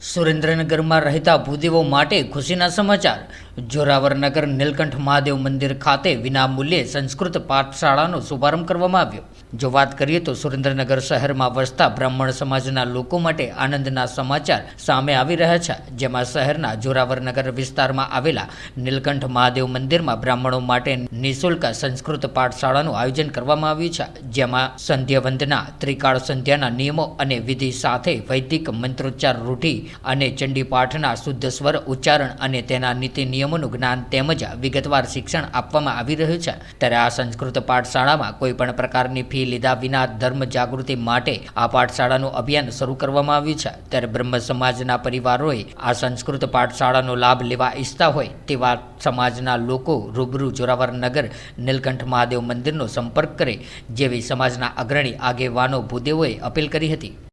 સુરેન્દ્રનગરમાં રહેતા ભૂદેવો માટે ખુશીના સમાચાર. જોરાવરનગર નીલકંઠ મહાદેવ મંદિર ખાતે વિનામૂલ્યે સંસ્કૃત પાઠશાળાનો શુભારંભ કરવામાં આવ્યો. જો વાત કરીએ તો સુરેન્દ્રનગર શહેરમાં વસતા બ્રાહ્મણ સમાજના લોકો માટે આનંદના સમાચાર સામે આવી રહ્યા છે. જેમાં શહેરના જોરાવરનગર વિસ્તારમાં આવેલા નીલકંઠ મહાદેવ મંદિરમાં બ્રાહ્મણો માટે નિઃશુલ્ક સંસ્કૃત પાઠશાળાનું આયોજન કરવામાં આવ્યું છે. જેમાં સંધ્યાવંદના, ત્રિકાળ સંધ્યાના નિયમો અને વિધિ સાથે વૈદિક મંત્રોચ્ચાર રૂઢિ અને ચંડીપાઠના શુદ્ધ સ્વર, ઉચ્ચારણ અને તેના નીતિ નિયમોનું જ્ઞાન તેમજ વિગતવાર શિક્ષણ આપવામાં આવી રહ્યું છે. ત્યારે આ સંસ્કૃત પાઠશાળામાં કોઈ પણ પ્રકારની ફી લીધા વિના ધર્મ જાગૃતિ માટે આ પાઠશાળાનું અભિયાન શરૂ કરવામાં આવ્યું છે. ત્યારે બ્રહ્મ સમાજના પરિવારોએ આ સંસ્કૃત પાઠશાળાનો લાભ લેવા ઈચ્છતા હોય તેવા સમાજના લોકો રૂબરૂ જોરાવર નગર, નીલકંઠ મહાદેવ મંદિરનો સંપર્ક કરે, જેવી સમાજના અગ્રણી આગેવાનો ભૂદેવોએ અપીલ કરી હતી.